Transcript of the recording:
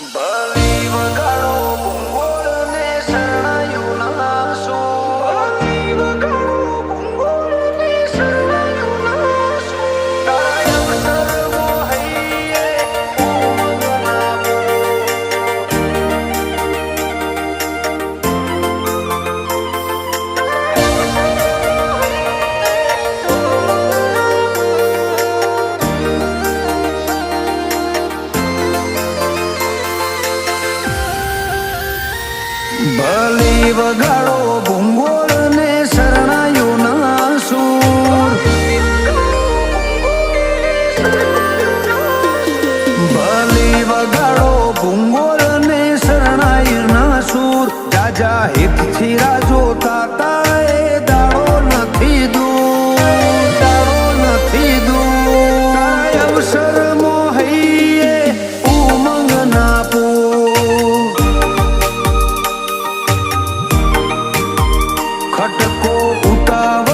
Bye. ભલે વગાડો ભૂંગોળ ને શરણાયોના સૂર ભલે વગાડો ભૂંગોળ ને શરણાયોના સૂર જાજા હિત જોતા તાએ દાડો નથી દૂર. દાડો નથી દૂર. અવસર love